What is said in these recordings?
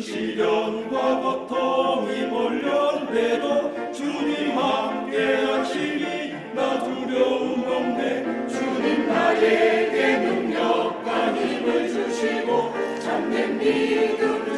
시련과 고통이 몰려온대도 주님 함께 하시니 나 두려움 없네 주님 나에게 능력과 힘을 주시고 참된 믿음을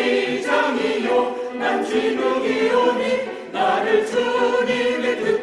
주는 토기장이요. 난 진흙이오니 나를 주님의 뜻